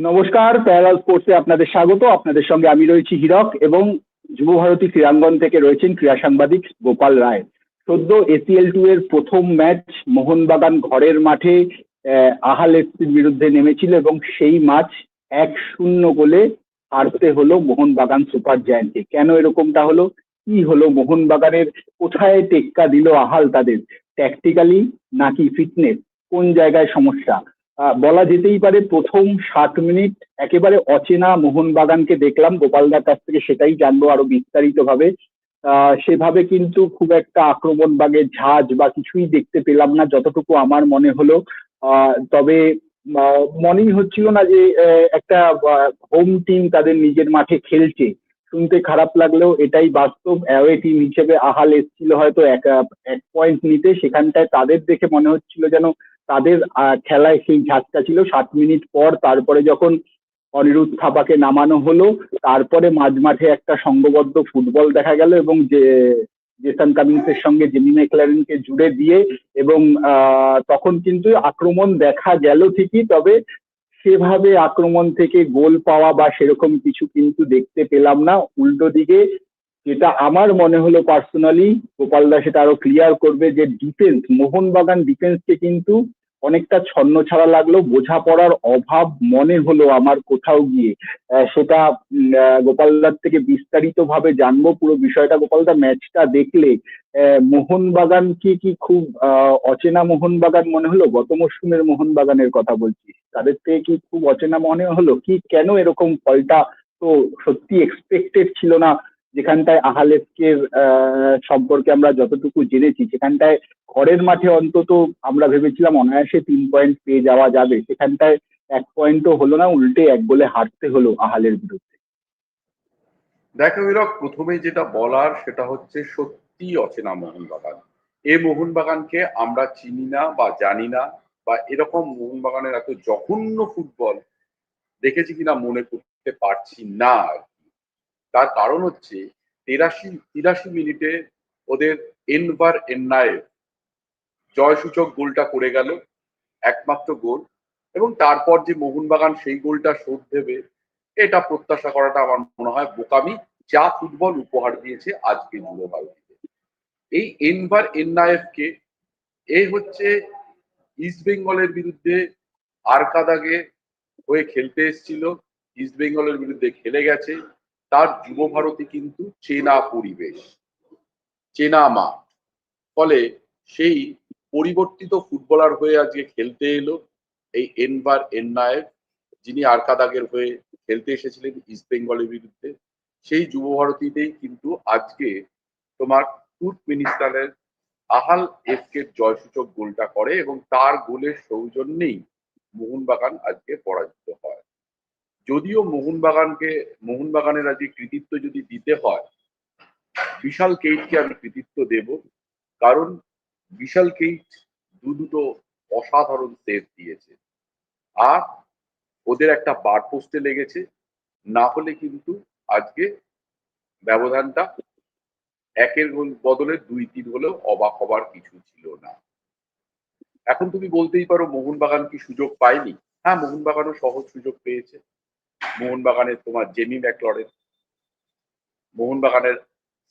নমস্কার প্যারাল স্পোর্টসে আপনাদের স্বাগত। আপনাদের সঙ্গে আমি রয়েছি হীরক এবং যুব ভারতী ক্রীড়াঙ্গন থেকে রয়েছেন ক্রীড়া সাংবাদিক গোপাল রায়। সদ্য এসিএল টু এর প্রথম ম্যাচ মোহনবাগান ঘরের মাঠে আহাল এফসির বিরুদ্ধে নেমেছিল এবং সেই ম্যাচ এক শূন্য গোলে হারতে হলো মোহনবাগান সুপার জায়ান্টকে। কেন এরকমটা হলো? কি হলো মোহনবাগানের? কোথায় টেক্কা দিল আহাল তাদের? ট্যাকটিক্যালি নাকি ফিটনেস কোন জায়গায় সমস্যা? বলা যেতেই পারে প্রথম ষাট মিনিট একেবারে অচেনা মোহনবাগানকে দেখলাম গোপালদার কাছ থেকে সেটাই জানব আরও বিস্তারিত ভাবে আহ, সেভাবে কিন্তু খুব একটা আক্রমণ বাগের ঝাঁজ বা কিছুই দেখতে পেলাম না যতটুকু আমার মনে হলো। তবে মনেই হচ্ছিল না যে একটা হোম টিম তাদের নিজের মাঠে খেলছে। শুনতে খারাপ লাগলেও এটাই বাস্তব। অ্যাওয়ে টিম হিসেবে আহাল এসেছিল হয়তো এক এক পয়েন্ট নিতে। সেখানটায় তাদের দেখে মনে হচ্ছিল যেন তাদের খেলায় সেই ঝাঁজটা ছিল। ষাট মিনিট পর তারপরে যখন অনিরুদ্ধ থাপাকে নামানো হলো, তারপরে মাঝ মাঠে একটা সংঘবদ্ধ ফুটবল দেখা গেল এবং যে, জেসন কামিন্সের সঙ্গে জেমি ম্যাকলারেনকে জুড়ে দিয়ে এবং তখন কিন্তু আক্রমণ দেখা গেল ঠিকই, তবে সেভাবে আক্রমণ থেকে গোল পাওয়া বা সেরকম কিছু কিন্তু দেখতে পেলাম না। উল্টো দিকে যেটা আমার মনে হলো পার্সোনালি গোপাল গোপালদা সেটা আরও ক্লিয়ার করবে যে ডিফেন্স মোহনবাগান ডিফেন্সকে কিন্তু অনেকটা ছন্ন ছাড়া লাগল। বোঝাপড়ার অভাব মনে হলো আমার কোথাও গিয়ে। সেটা গোপালদার থেকে বিস্তারিত ভাবে জানব পুরো বিষয়টা। গোপালদা ম্যাচটা দেখলে মোহনবাগান কি কি খুব অচেনা মোহনবাগান মনে হলো? গত মরশুমের মোহনবাগানের কথা বলছি। তাদের থেকে কি খুব অচেনা মনে হলো? কি, কেন এরকম ফলটা তো সত্যি এক্সপেক্টেড ছিল না? যেখানটায় আহালেফকের আহ, সম্পর্কে আমরা যতটুকু জেনেছি সেখানটায় ঘরের মাঠে অন্তত আমরা ভেবেছিলাম অনায়াসে তিন পয়েন্ট পেয়ে যাওয়া যাবে। সেখানটায় এক পয়েন্টও হলো না উল্টে এক গোলে হারতে হলো আহালের বিরুদ্ধে। দেখো হীরক প্রথমে যেটা বলার সেটা হচ্ছে সত্যি অচেনা মোহনবাগান। এই মোহনবাগানকে আমরা চিনি না বা জানি না বা এরকম মোহনবাগানের এত জঘন্য ফুটবল দেখেছি কিনা মনে করতে পারছি না। তার কারণ হচ্ছে তেরাশি, তিরাশি মিনিটে ওদের এনবার এন্নায়ের জয়সূচক গোলটা করে গেল, একমাত্র গোল। এবং তারপর যে মোহনবাগান সেই গোলটা শোধ দেবে, এটা প্রত্যাশা করাটা আমার মনে হয় বোকামি যা ফুটবল উপহার দিয়েছে আজকে যুব ভারতীতে এই এনভার এনআইএফ-কে এ হচ্ছে ইস্ট বেঙ্গলের বিরুদ্ধে আরকাদাগে হয়ে খেলতে এসেছিল। ইস্ট বেঙ্গলের বিরুদ্ধে খেলে গেছে। তার যুব ভারতী কিন্তু চেনা পরিবেশ, চেনা মাঠ। ফলে সেই পরিবর্তিত ফুটবলার হয়ে আজকে খেলতে এলো এই এনভার এনআইএফ যিনি আরকাদাগের হয়ে খেলতে এসেছিলেন ইস্ট বেঙ্গলের বিরুদ্ধে। সেই যুব ভারতীতেই কিন্তু আজকে তোমার মিনিস্টারের আহাল এফকে জয়সূচক গোলটা করে এবং তার গোলের সৌজন্যেই মোহনবাগান আজকে পরাজিত হয়। যদিও মোহনবাগানকে, মোহনবাগানের আজকে কৃতিত্ব যদি দিতে হয়, বিশাল কেইটকে আমি কৃতিত্ব দেব। কারণ বিশাল কেইট দু দুটো অসাধারণ সেভ দিয়েছে। আর ওদের একটা বার পোস্টে লেগেছে, না হলে কিন্তু আজকে ব্যবধানটা একের বদলে দুই তিন হলেও অবাক হবার কিছু ছিল না। এখন তুমি বলতেই পারো, মোহনবাগান কি সুযোগ পায়নি? হ্যাঁ মোহনবাগানও সহজ সুযোগ পেয়েছে। মোহনবাগানের তোমার জেমি ম্যাকলরেন, মোহনবাগানের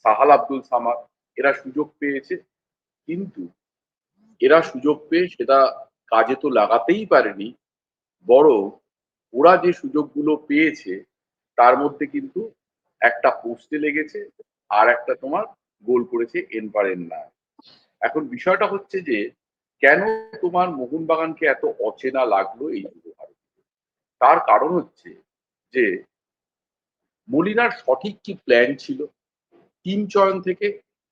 সাহাল আব্দুল সামাদ, এরা সুযোগ পেয়েছে। কিন্তু এরা সুযোগ পেয়ে সেটা কাজে তো লাগাতেই পারেনি, বরং ওরা যে সুযোগগুলো পেয়েছে, তার মধ্যে কিন্তু একটা পোস্টে লেগেছে আর একটা তোমার গোল করেছে এনপার এন্না। এখন বিষয়টা হচ্ছে যে, কেন তোমার মোহনবাগানকে এত অচেনা লাগল এই যুব তার কারণ হচ্ছে যে মলিনার সঠিক কি প্ল্যান ছিল? টিম চয়ন থেকে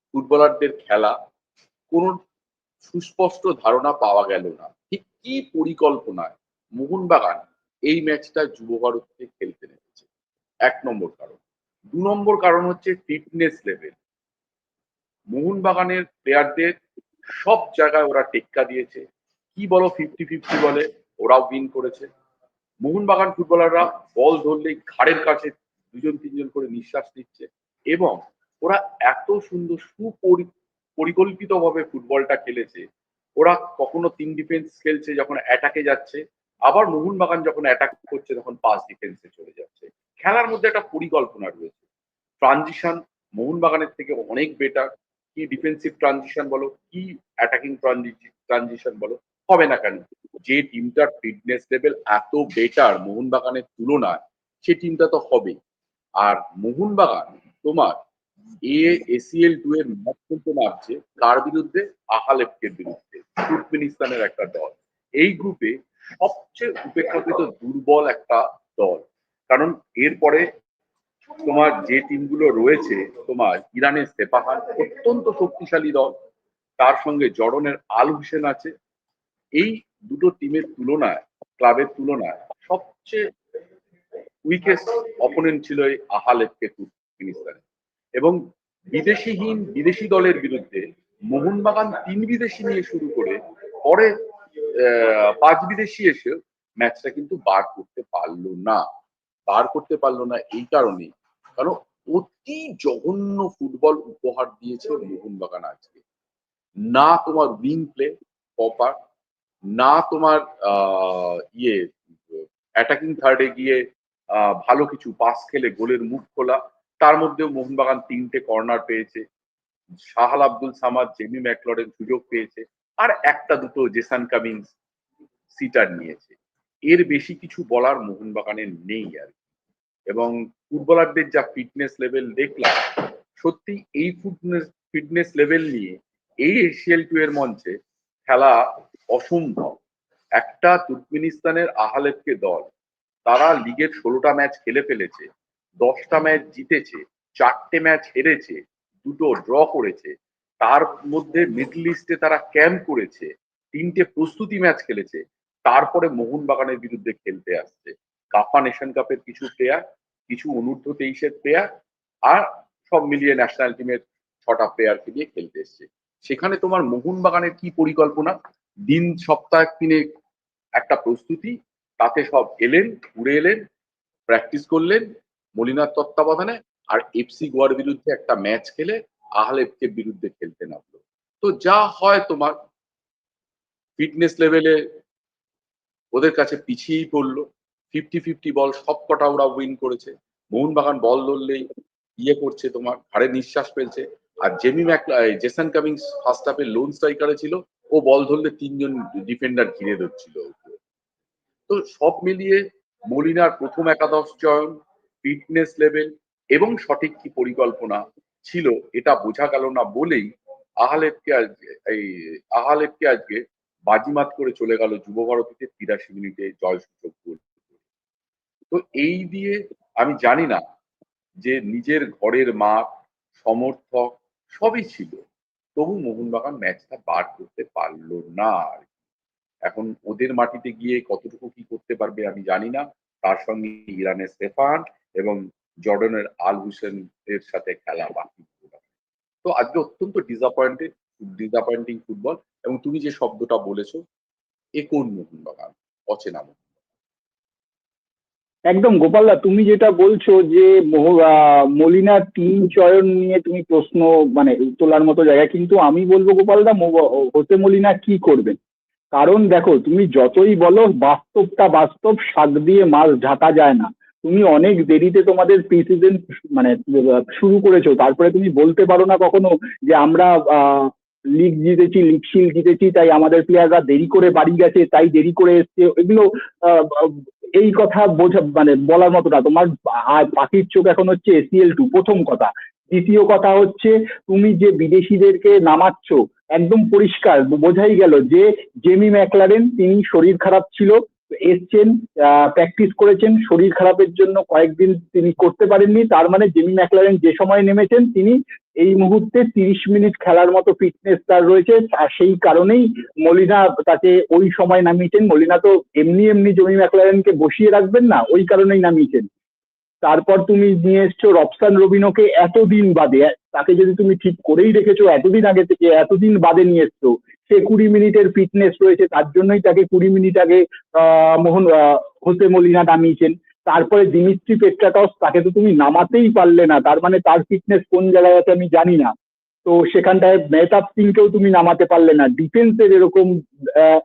ফুটবলারদের খেলা, কোন সুস্পষ্ট ধারণা পাওয়া গেল না। ঠিক কি পরিকল্পনায় মোহনবাগান এই ম্যাচটা যুব ভারতকে খেলতে নেমেছে? এক নম্বর কারণ। দু নম্বর কারণ হচ্ছে ফিটনেস লেভেল মোহনবাগানের প্লেয়ারদের সব জায়গায় ওরা টেক্কা দিয়েছে। কি বলো ফিফটি ফিফটি বলে? ওরাও উইন করেছে। মোহনবাগান ফুটবলাররা বল ধরলেই ঘাড়ের কাছে দুজন তিনজন করে নিঃশ্বাস নিচ্ছে এবং ওরা এত সুন্দর সুপরি পরিকল্পিতভাবে ফুটবলটা খেলেছে। ওরা কখনো তিন ডিফেন্স খেলছে যখন অ্যাটাকে যাচ্ছে, আবার মোহনবাগান যখন অ্যাটাক করছে তখন পাস ডিফেন্সে চলে যাচ্ছে। খেলার মধ্যে একটা পরিকল্পনা রয়েছে। ট্রানজিশন মোহনবাগানের থেকে অনেক বেটার কি ডিফেন্সিভ ট্রানজিশন বলো, কি অ্যাটাকিং ট্রানজিশন বলো, হবে না কেন? যে টিমটার ফিটনেস লেভেল এত বেটার মোহনবাগানের তুলনায়, সে টিমটা তো হবে আর মোহনবাগান তোমার এ এসিএল টু এর ম্যাচ খেলতে নামছে কার বিরুদ্ধে? আহালেপকের বিরুদ্ধে, তুর্কমেনিস্তানের একটা দল। এই গ্রুপে সবচেয়ে উপেক্ষাকৃত দুর্বল একটা দল। কারণ এরপরে তোমার যে টিমগুলো রয়েছে, তোমার ইরানের সেপাহান অত্যন্ত শক্তিশালী দল, তার সঙ্গে জর্ডনের আল হোসেন আছে। এই দুটো টিমের তুলনায় ক্লাবের তুলনায় সবচেয়ে উইকেস্ট অপোনেন্ট ছিল এই আহালেপকে তুর্কমেনিস্তানে। এবং বিদেশিহীন বিদেশি দলের বিরুদ্ধে মোহনবাগান তিন বিদেশি নিয়ে শুরু করে, পরে পাঁচ বিদেশি এসে ম্যাচটা কিন্তু বার করতে পারল না। বার করতে পারল না এই কারণে। কারণ অতি জঘন্য ফুটবল উপহার দিয়েছে মোহনবাগান আজকে। না তোমার উইং প্লে প্রপার না তোমার ইয়ে অ্যাটাকিং থার্ডে গিয়ে ভালো কিছু পাস খেলে গোলের মুখ খোলা। তার মধ্যেও মোহনবাগান তিনটে কর্নার পেয়েছে। শাহাল আব্দুল সামাদ, জেমি ম্যাকলরেন সুযোগ পেয়েছে। আর একটা দুটো জেসান কামিংস সিটার নিয়েছে। এর বেশি কিছু বলার মোহনবাগানের নেই আর। এবং ফুটবলারদের যা ফিটনেস লেভেল দেখলাম, সত্যি এই ফিটনেস ফিটনেস লেভেল নিয়ে এই এশিয়াল টু এর মঞ্চে খেলা অসম্ভব। একটা তুর্কমেনিস্তানের আহালেপকে দল, তারা লিগের ষোলোটা ম্যাচ খেলে ফেলেছে, দশটা ম্যাচ জিতেছে, চারটে ম্যাচ হেরেছে, দুটো ড্র করেছে, তার মধ্যে মিডল ইস্টে তারা ক্যাম্প করেছে, তিনটে প্রস্তুতি ম্যাচ খেলেছে, তারপরে মোহনবাগানের বিরুদ্ধে খেলতে আসছে। কাফা নেশন কাপের কিছু প্লেয়ার কিছু অনূর্ধ্ব তেইশের প্লেয়ার আর সব মিলিয়ে ন্যাশনাল টিমের ছটা প্লেয়ারকে দিয়ে খেলতে এসছে। সেখানে তোমার মোহনবাগানের কি পরিকল্পনা? দিন সপ্তাহ তিনে একটা প্রস্তুতি, তাতে সব এলেন উড়ে এলেন প্র্যাকটিস করলেন, মলিনার তত্ত্বাবধানে আর এফসি গোয়ার বিরুদ্ধে একটা ম্যাচ খেলে আহলেপকে বিরুদ্ধে খেলতে নামলো। তো যা হয় তোমার ফিটনেস লেভেলে ওদের কাছে পিছিয়েই পড়ল। ফিফটি ফিফটি বল সব কটা ওরা উইন করেছে। মোহনবাগান বল ধরলেই ইয়ে করছে তোমার ঘাড়ে নিঃশ্বাস ফেলছে। আর Jamie Mac Jason Cummings first হাফে লোন স্ট্রাইকারে ছিল। ও বল ধরলে তিনজন ডিফেন্ডার ঘিরে ধরছিল। তো সব মিলিয়ে মলিনার প্রথম একাদশ চয়ন ফিটনেস লেভেল এবং সঠিক কি পরিকল্পনা ছিল এটা বোঝা গেল না বলেই আহালেপকে আজকে, এই আহালেপকে আজকে বাজিমাত করে চলে গেল যুব ভারতীতে তিরাশি মিনিটে জয় সূচক গোল তো এই দিয়ে আমি জানি না যে নিজের ঘরের মাঠ সমর্থক সবই ছিল তবু মোহনবাগান ম্যাচটা বার করতে পারল না। এখন ওদের মাটিতে গিয়ে কতটুকু কি করতে পারবে আমি জানি না। তার সঙ্গে ইরানের স্টেফান এবং জর্ডনের আল হুসেন এর সাথে খেলা বাকি। তো আজকে অত্যন্ত ডিসঅ্যাপয়েন্টেড ডিসঅ্যাপয়েন্টিং ফুটবল এবং তুমি যে শব্দটা বলেছ, এ কোন মোহনবাগান? অচেনা মোহন একদম গোপালদা তুমি যেটা বলছো যে মলিনা টিম চয়ন নিয়ে তুমি প্রশ্ন মানে তোলার মতো জায়গা, কিন্তু আমি বলব গোপালদা হোসে মলিনা কি করবেন কারণ দেখো, তুমি যতই বলো, বাস্তবটা বাস্তব, শাক দিয়ে মাছ ঢাকা যায় না। তুমি অনেক দেরিতে তোমাদের প্রি সিজন মানে শুরু করেছ। তারপরে তুমি বলতে পারো না কখনো যে আমরা লিগ জিতেছি, লিগ শিল জিতেছি, তাই আমাদের প্লেয়াররা দেরি করে বাড়ি গেছে, তাই দেরি করে এসছে, এগুলো এই কথা বোঝা মানে বলার মতো না। তোমার পাখির চোখ এখন হচ্ছে এসিএল টু প্রথম কথা। দ্বিতীয় কথা হচ্ছে, তুমি যে বিদেশিদেরকে নামাচ্ছ, একদম পরিষ্কার, বোঝাই গেল যে জেমি ম্যাকলারেন তিনি শরীর খারাপ ছিল, এসছেন প্র্যাকটিস করেছেন, শরীর খারাপের জন্য কয়েকদিন তিনি করতে পারেননি, তার মানে জেমি ম্যাকলারেন যে সময় নেমেছেন, তিনি এই মুহূর্তে তিরিশ মিনিট খেলার মতো ফিটনেস তার রয়েছে আর সেই কারণেই মলিনা তাকে ওই সময় নামিয়েছেন। মলিনা তো এমনি এমনি জমি ম্যাকলারেনকে বসিয়ে রাখবেন না ওই কারণেই নামিয়েছেন। তারপর তুমি নিয়ে এসছো রবসান রবিনোকে এতদিন বাদে তাকে যদি তুমি ঠিক করেই রেখেছো এতদিন আগে থেকে এতদিন বাদে নিয়ে এসছো সে কুড়ি মিনিটের ফিটনেস রয়েছে তার জন্যই তাকে কুড়ি মিনিট আগে আহ, মোহন হোসে মলিনা নামিয়েছেন। তারপরে দিমিত্রি পেট্রাটস তাকে তো তুমি নামাতেই পারলে না। তার মানে তার ফিটনেস কোন জায়গায় আছে আমি জানি না। তো সেখানটায় মেহতাব সিংকেও তুমি নামাতে পারলে না। ডিফেন্সের এরকম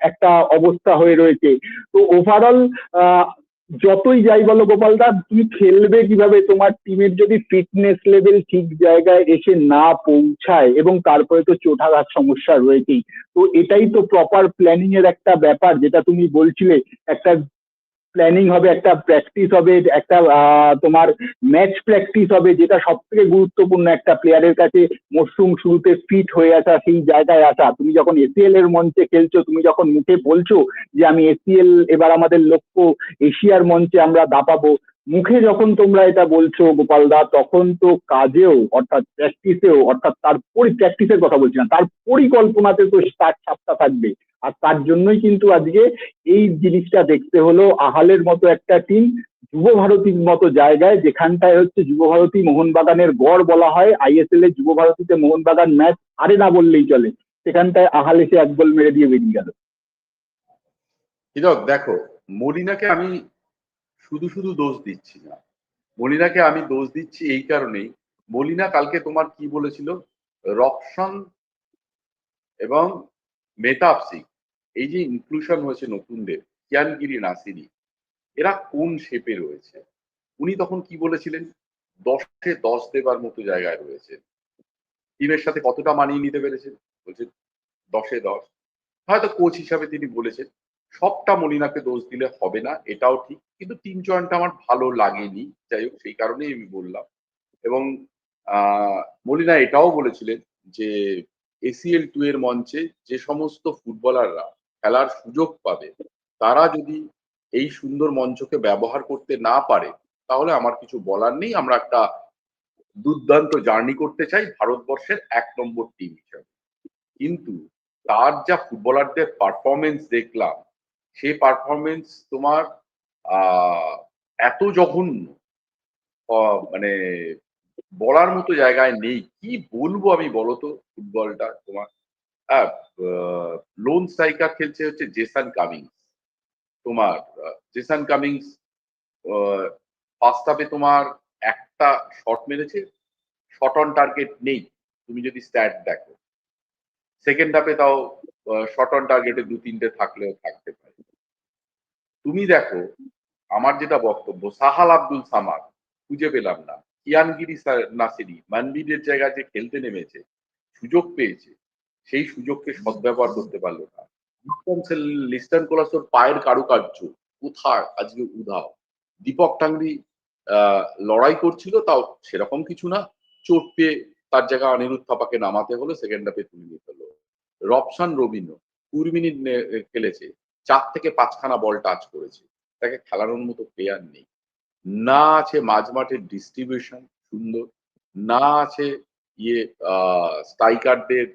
একটা অবস্থা হয়ে রয়েছে। তো ওভারঅল যতই যাই বলো গোপাল দা, তুমি খেলবে কীভাবে? তোমার টিমের যদি ফিটনেস লেভেল ঠিক জায়গায় এসে না পৌঁছায় এবং তারপরে তো চোটাঘাত সমস্যা রয়েছেই। তো এটাই তো প্রপার প্ল্যানিং এর একটা ব্যাপার, যেটা তুমি বলছিলে, একটা প্ল্যানিং হবে, একটা প্র্যাকটিস হবে, একটা তোমার ম্যাচ প্র্যাকটিস হবে, যেটা সব থেকে গুরুত্বপূর্ণ একটা প্লেয়ারের কাছে মরশুম শুরুতে ফিট হয়ে আসা, সেই জায়গায় আসা। তুমি যখন এসিএল এর মঞ্চে খেলছো, তুমি যখন মুখে বলছো যে আমি এসিএল এবার আমাদের লক্ষ্য এশিয়ার মঞ্চে আমরা দাপাবো, মুখে যখন তোমরা এটা বলছো, গোপাল দা, তখন তো কাজেও, অর্থাৎ প্র্যাকটিসেও অর্থাৎ তার পরি প্র্যাকটিসের কথা বলছি না, তার পরিকল্পনাতে তো তার ছাপটা থাকবে। আর তার জন্যই কিন্তু আজকে এই জিনিসটা দেখতে হলো আহালের মতো একটা টিম যুব ভারতীর মতো জায়গায়, যেখানটায় হচ্ছে যুব ভারতী মোহনবাগানের গড় বলা হয়। আইএসএল এ যুব ভারতীতে মোহনবাগান ম্যাচ আরে না বললেই চলে। সেখানটায় আহাল এসে এক গোল মেরে দিয়ে বেরিয়ে গেল। হীরক দেখো মলিনাকে আমি শুধু শুধু দোষ দিচ্ছি না। মলিনাকে আমি দোষ দিচ্ছি এই কারণেই। মলিনা কালকে তোমার কি বলেছিল? রপশন এবং মেতাব সিং এই যে ইনক্লুশন হয়েছে নতুনদের কিয়ানগিরি নাসিরি এরা কোন শেপে রয়েছে? উনি তখন কি বলেছিলেন? দশে দশ দেবার মতো জায়গায় রয়েছে টিমের সাথে কতটা মানিয়ে নিতে পেরেছেন? বলছে দশে দশ। হয়তো কোচ হিসাবে তিনি বলেছেন, সবটা মলিনাকে দোষ দিলে হবে না, এটাও ঠিক, কিন্তু টিম চয়নটা আমার ভালো লাগেনি, যাই হোক, সেই কারণেই আমি বললাম। এবং মলিনা এটাও বলেছিলেন যে এসিএল টু এর মঞ্চে যে সমস্ত ফুটবলাররা খেলার সুযোগ পাবে, তারা যদি এই সুন্দর মঞ্চকে ব্যবহার করতে না পারে, তাহলে আমার কিছু বলার নেই। আমরা একটা দুর্দান্ত জার্নি করতে চাই ভারতবর্ষের এক নম্বর টিম হিসাবে। কিন্তু তার যা ফুটবলারদের পারফরমেন্স দেখলাম, সেই পারফরমেন্স তোমার এত জঘন্য মানে বলার মতো জায়গায় নেই। কি বলব আমি বলতো ফুটবলটা তোমার? লোন স্ট্রাইকার খেলছে হচ্ছে জেসান কামিংস তোমার জেসান কামিংস ফার্স্ট হাফে তোমার একটা শট মেরেছে শট অন টার্গেট নেই, তুমি যদি স্ট্যাট দেখো। সেকেন্ড হাফে তাও শট অন টার্গেটে দু তিনটে থাকলেও থাকতে পারে। তুমি দেখো, আমার যেটা বক্তব্য, সাহাল আব্দুল সামাদ, খুঁজে পেলাম না। কিয়ানগিরি সা- নাসিরি, মানবিদের জায়গায় যে খেলতে নেমেছে, সুযোগ পেয়েছে, সেই সুযোগকে সদ্ব্যবহার করতে পারল না। কোলাসোর পায়ের কারুকার্য কোথায়? আজকে উধাও। দীপক টাংরি লড়াই করছিল, তাও সেরকম কিছু না। চোট পেয়ে তার জায়গায় অনিরুদ্ধ থাপাকে নামাতে হলো সেকেন্ড হাফে তুলে নিতে হলো রবসান রবিনো কুড়ি মিনিট খেলেছে, চার থেকে পাঁচখানা বল টাচ করেছে। তাকে খেলানোর মতো প্লেয়ার নেই। না আছে মাঝ মাঠের ডিস্ট্রিবিউশন সুন্দর, না আছে ইয়ে স্ট্রাইকারদের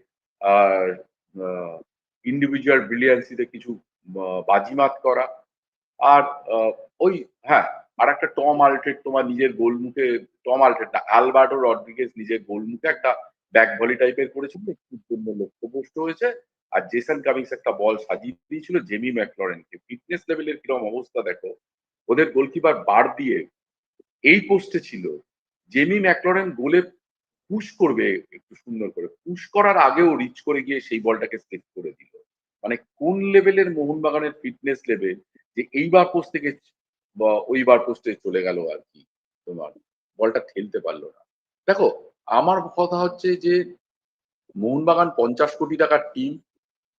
ইন্ডিভিজুয়াল ব্রিলিয়ান্সিতে কিছু বাজিমাত করা। আর ওই হ্যাঁ আর একটা টম আলট্রেট তোমার নিজের গোলমুখে টম আলট্রেট না আলবার্টো রড্রিগেজ নিজের গোলমুখে একটা ব্যাক ভলি টাইপের করেছিল একটুর জন্য লক্ষ্যভ্রষ্ট হয়েছে। আর জেসন কামিংস একটা বল সাজিয়ে দিয়েছিল জেমি ম্যাকলরেনকে ফিটনেস লেভেলের কীরকম অবস্থা দেখো ওদের গোলকিপার বার দিয়ে এই পোস্টে ছিল জেমি ম্যাকলরেন গোলে পুশ করবে একটু সুন্দর করে। পুশ করার আগেও রিচ করে গিয়ে সেই বলটাকে সেভ করে দিল। মানে কোন লেভেলের মোহনবাগানের ফিটনেস লেভেল যে এইবার পোস্ট থেকে ওইবার পোস্টে চলে গেল আর কি তোমার? বলটা ঠেলতে পারল না। দেখো, আমার কথা হচ্ছে যে মোহনবাগান পঞ্চাশ কোটি টাকার টিম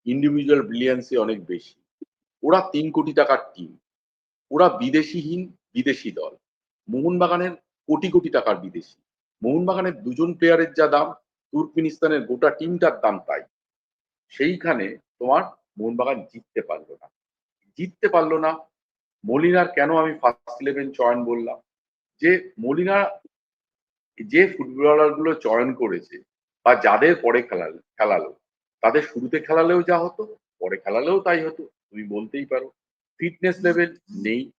ইন্ডিভিজুয়াল ব্রিলিয়ান্সে অনেক বেশি। ওরা তিন কোটি টাকার টিম ওরা বিদেশিহীন বিদেশি দল। মোহনবাগানের কোটি কোটি টাকার বিদেশি। মোহনবাগানের দুজন প্লেয়ারের যা দাম, তুর্কমিনিস্তানের গোটা টিমটার দাম তাই। সেইখানে তোমার মোহনবাগান জিততে পারল না। জিততে পারল না মলিনার কেন আমি ফার্স্ট ইলেভেন চয়ন বললাম? যে মলিনা যে ফুটবলারগুলো চয়ন করেছে বা যাদের পরে খেলালো খেলালো, তাদের শুরুতে খেলালেও যা হতো, পরে খেলালেও তাই হতো, তুমি বলতেই পারো। ফিটনেস লেভেল নেই।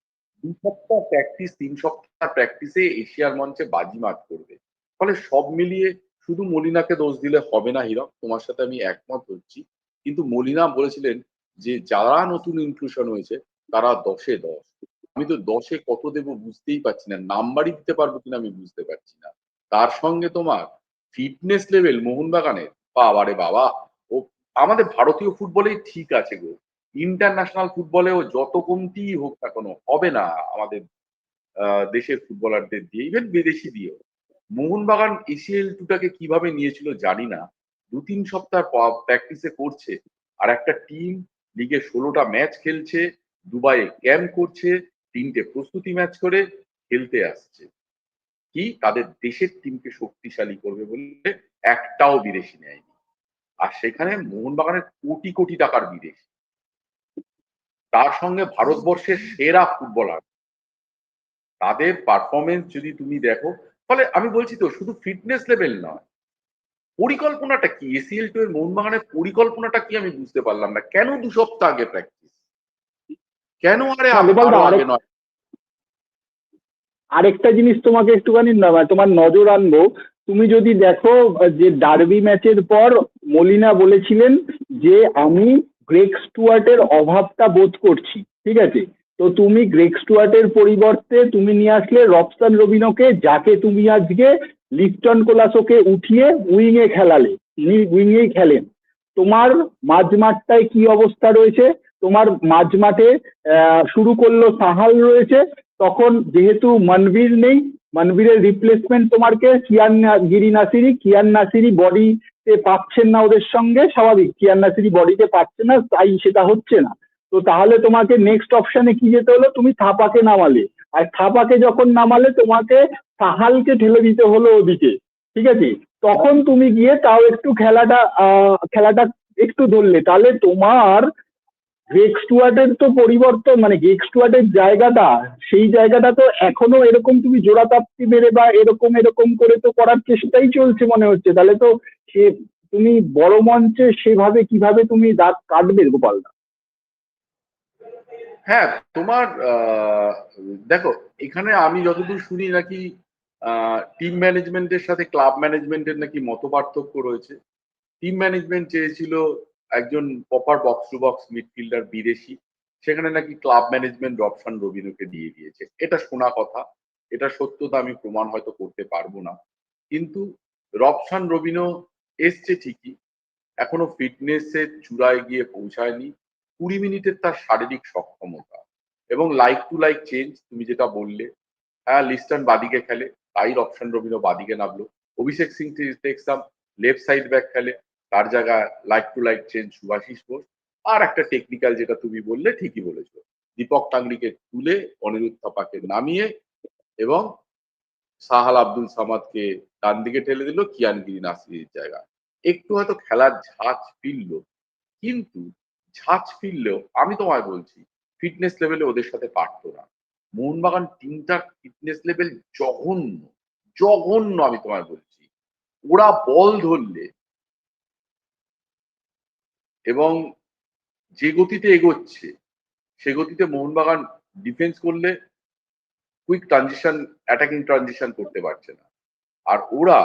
দু সপ্তাহ প্র্যাকটিস তিন সপ্তাহ প্র্যাকটিসে এশিয়ার মঞ্চে বাজিমাত করবে। ফলে সব মিলিয়ে শুধু মলিনাকে দোষ দিলে হবে না হিরক, তোমার সাথে আমি একমত হচ্ছি। কিন্তু মলিনা বলেছিলেন যে, যারা নতুন ইনক্লুশন হয়েছে, তারা দশে দশ। আমি তো দশে কত দেবো বুঝতেই পারছি না, নাম্বারই দিতে পারব কিনা আমি বুঝতে পারছি না। তার সঙ্গে তোমার ফিটনেস লেভেল মোহনবাগানের, বাবারে বাবা। ও, আমাদের ভারতীয় ফুটবলেই ঠিক আছে গো। ইন্টারন্যাশনাল ফুটবলেও যত কমতি হোক না কোনো হবে না আমাদের দেশের ফুটবলারদের দিয়ে ইভেন বিদেশি দিয়েও মোহনবাগান এসিএল টুটাকে কীভাবে নিয়েছিল জানি না। দু তিন সপ্তাহ প্র্যাকটিসে করছে। আর একটা টিম লিগে ষোলোটা ম্যাচ খেলছে, দুবাইয়ে ক্যাম্প করছে, তিনটে প্রস্তুতি ম্যাচ করে খেলতে আসছে। কি? তাদের দেশের টিমকে শক্তিশালী করবে বলে একটাও বিদেশি নেয়নি। আর সেখানে মোহনবাগানের কোটি কোটি টাকার বিদেশি। তার সঙ্গে ভারতবর্ষের সেরা ফুটবলার। তাদের পারফরমেন্স যদি তুমি দেখো ফলে আমি বলছি তো শুধু ফিটনেস লেভেল নয়। পরিকল্পনাটা কি? এসিএল টু এর মোহনবাগানের পরিকল্পনাটা কি আমি বুঝতে পারলাম না। কেন দু সপ্তাহ আগে প্র্যাকটিস কেন আরে আগে নয়? আরেকটা জিনিস তোমাকে একটুখানি না- তোমার নজর আনব। তুমি যদি দেখো যে ডার্বি ম্যাচের পর মলিনা বলেছিলেন যে আমি গ্রেক স্টুয়ার্টের অভাবটা বোধ করছি, ঠিক আছে? তো তুমি গ্রেক স্টুয়ার্টের পরিবর্তে তুমি নিয়ে আসলে রবসান রবিনোকে যাকে তুমি আজকে লিফটন কোলাসোকে উঠিয়ে উইংয়ে খেলালে তিনি উইংয়েই খেলেন। তোমার মাঝমাঠটায় কি অবস্থা রয়েছে? তোমার মাঝমাঠে শুরু করল সাহাল রয়েছে, তখন যেহেতু মনবীর নেই, মনবীরের রিপ্লেসমেন্ট তোমারকে কিয়ান গিরি নাসিরি, কিয়ান নাসিরি বডিতে পাচ্ছেন না ওদের সঙ্গে, স্বাভাবিক। কিয়ান নাসিরি বডিতে পাচ্ছে না, তাই সেটা হচ্ছে না। তো তাহলে তোমাকে নেক্সট অপশনে কি যেতে হলো? তুমি থাপাকে নামালে। আর থাপাকে যখন নামালে, তোমাকে সাহালকে ঠেলে দিতে হলো ওদিকে। ঠিক আছে? তখন তুমি গিয়ে তাও একটু খেলাটা খেলাটা একটু ধরলে। তাহলে তোমার গেক স্টুয়ার্টের তো পরিবর্তন মানে গেক স্টুয়ার্টের জায়গাটা, সেই জায়গাটা তো এখনও এরকম তুমি জোড়া তাপ্তি মেরে বা এরকম এরকম করে তো করার চেষ্টাই চলছে মনে হচ্ছে। তাহলে তো সে তুমি বড় মঞ্চে সেভাবে কীভাবে তুমি দাঁত কাটবে গোপালদা হ্যাঁ তোমার দেখো, এখানে আমি যতদূর শুনি নাকি টিম ম্যানেজমেন্টের সাথে ক্লাব ম্যানেজমেন্টের নাকি মত পার্থক্য রয়েছে। টিম ম্যানেজমেন্ট চেয়েছিল একজন proper box to box midfielder বিদেশি। সেখানে নাকি ক্লাব ম্যানেজমেন্ট রবসান রবিনোকে দিয়ে দিয়েছে। এটা শোনা কথা, এটা সত্যতা আমি প্রমাণ হয়তো করতে পারব না। কিন্তু রবসান রবিনো এসছে ঠিকই, এখনও ফিটনেসের চূড়ায় গিয়ে পৌঁছায়নি। কুড়ি মিনিটের তার শারীরিক সক্ষমতা এবং লাইক টু লাইক চেঞ্জ তুমি যেটা বললে হ্যাঁ লিস্টন বাদিকে খেলে, তাই অপশন রবিনো বাদিকে নামলো। অভিষেক সিং দেখলাম লেফট সাইড ব্যাক খেলে, তার জায়গায় like to like change Subhasish Bose. আর একটা টেকনিক্যাল যেটা তুমি বললে, ঠিকই বলেছ। দীপক টাংরিকে তুলে অনিরুদ্ধ থাপাকে নামিয়ে এবং সাহাল আব্দুল সামাদকে ডান দিকে ঠেলে দিল কিয়ানগিরি নাসিরের জায়গায়। একটু হয়তো খেলার ঝাঁজ ফিরল, কিন্তু ঝাঁজ ফিরলেও আমি তোমায় বলছি ফিটনেস লেভেলে ওদের সাথে পারতো না। মোহনবাগান টিমটার ফিটনেস লেভেল জঘন্য জঘন্য আমি তোমায় বলছি। ওরা বল ধরলে এবং যে গতিতে এগোচ্ছে, সে গতিতে মোহনবাগান ডিফেন্স করলে কুইক ট্রানজিশন অ্যাটাকিং ট্রানজিশন করতে পারছে না। আর ওরা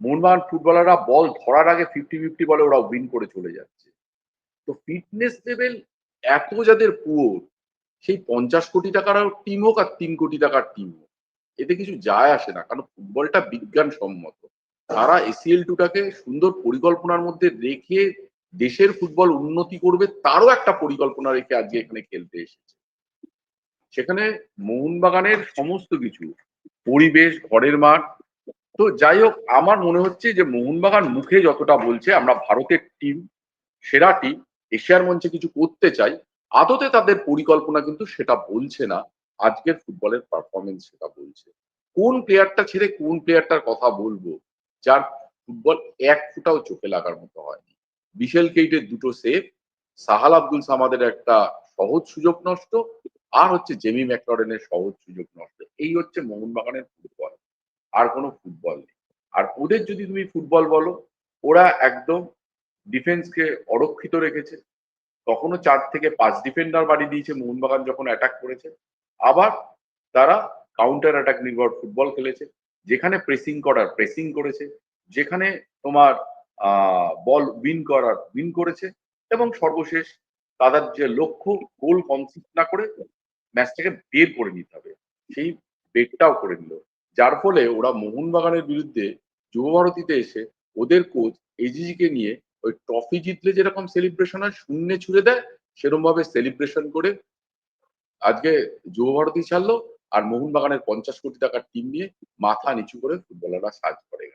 মোহনবাগান ফুটবলাররা বল ধরার আগে ফিফটি ফিফটি বলে ওরা উইন করে চলে যাচ্ছে। তো ফিটনেস লেভেল এত যাদের পুয়োর সেই পঞ্চাশ কোটি টাকার টিম হোক আর তিন কোটি টাকার টিম হোক, এতে কিছু যায় আসে না। কারণ ফুটবলটা বিজ্ঞান সম্মত তারা এসিএল টুটাকে সুন্দর পরিকল্পনার মধ্যে রেখে দেশের ফুটবল উন্নতি করবে, তারও একটা পরিকল্পনা রেখে আজকে এখানে খেলতে এসেছে। সেখানে মোহনবাগানের সমস্ত কিছু, পরিবেশ, ঘরের মাঠ। তো যাই হোক, আমার মনে হচ্ছে যে মোহনবাগান মুখে যতটা বলছে, আমরা ভারতের টিম সেরা টিম এশিয়ার মঞ্চে কিছু করতে চাই, আদতে তাদের পরিকল্পনা কিন্তু সেটা বলছে না। আজকের ফুটবলের পারফরমেন্স সেটা বলছে। কোন প্লেয়ারটা ছেড়ে কোন প্লেয়ারটার কথা বলব, যার ফুটবল এক ফুটাও চোখে লাগার মতো হয়নি। বিশেল কেইটের দুটো সেভ সাহাল আব্দুল সামাদের একটা সহজ সুযোগ নষ্ট আর হচ্ছে জেমি ম্যাকলরেনের সহজ সুযোগ নষ্ট। এই হচ্ছে মোহনবাগানের ফুটবল, আর কোনো ফুটবল নেই। আর ওদের যদি তুমি ফুটবল বলো, ওরা একদম ডিফেন্সকে অরক্ষিত রেখেছে। তখনও চার থেকে পাঁচ ডিফেন্ডার বাড়ি দিয়েছে মোহনবাগান যখন অ্যাটাক করেছে। আবার তারা কাউন্টার অ্যাটাক নির্ভর ফুটবল খেলেছে। যেখানে প্রেসিং করার প্রেসিং করেছে। যেখানে তোমার বল উইন করার উইন করেছে। এবং সর্বশেষ তাদের যে লক্ষ্য গোল কনসিড না করে ম্যাচটাকে বের করে নিতে হবে। সেই বেরটাও করে নিল। যার ফলে ওরা মোহনবাগানের বিরুদ্ধে যুবভারতীতে এসে ওদের কোচ এজিজিকে নিয়ে ওই ট্রফি জিতলে যেরকম সেলিব্রেশন হয়, শূন্যে ছুড়ে দেয় সেরকম ভাবে সেলিব্রেশন করে আজকে যুবভারতী ছাড়লো আর মোহনবাগানের পঞ্চাশ কোটি টাকার টিম নিয়ে মাথা নিচু করে ফুটবলাররা সাজ করে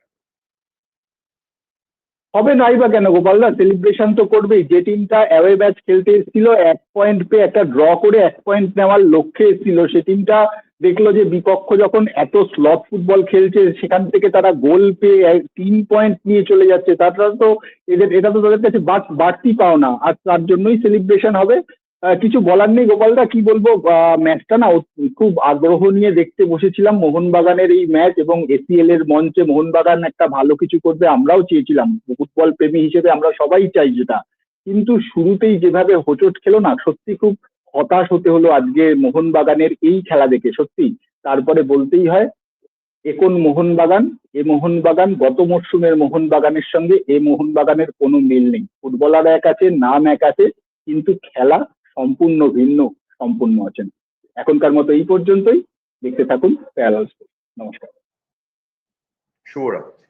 হবে নাই বা কেন গোপালদা সেলিব্রেশন তো করবেই। যে টিমটা অ্যাওয়ে ম্যাচ খেলতে এসেছিল, এক পয়েন্ট পেয়ে একটা ড্র করে এক পয়েন্ট নেওয়ার লক্ষ্যে এসেছিল। সে টিমটা দেখল যে বিপক্ষ যখন এত স্লপ ফুটবল খেলছে, সেখান থেকে তারা গোল পেয়ে তিন পয়েন্ট নিয়ে চলে যাচ্ছে। তারা তো এদের এটা তো তাদের কাছে বাড়তি পাওনা। আর তার জন্যই সেলিব্রেশন হবে। কিছু বলার নেই গোপালদা কি বলব ম্যাচটা না খুব আগ্রহ নিয়ে দেখতে বসেছিলাম। মোহনবাগানের এই ম্যাচ এবং এসিএল এর মঞ্চে মোহনবাগান একটা ভালো কিছু করবে আমরাও চেয়েছিলাম। ফুটবল প্রেমী হিসেবে আমরা সবাই চাই যেটা। কিন্তু শুরুতেই যেভাবে হোচট খেলো না, সত্যি খুব হতাশ হতে হলো আজকে মোহনবাগানের এই খেলা দেখে, সত্যি। তারপরে বলতেই হয় এখন মোহনবাগান? এ মোহনবাগান গত মরশুমের মোহনবাগানের সঙ্গে, এ মোহনবাগানের কোনো মিল নেই। ফুটবলার এক আছে, নাম এক আছে, কিন্তু খেলা সম্পূর্ণ ভিন্ন সম্পূর্ণ আছেন এখনকার মতো এই পর্যন্তই। দেখতে থাকুন প্যারালাল। নমস্কার। শুভরাত্রি।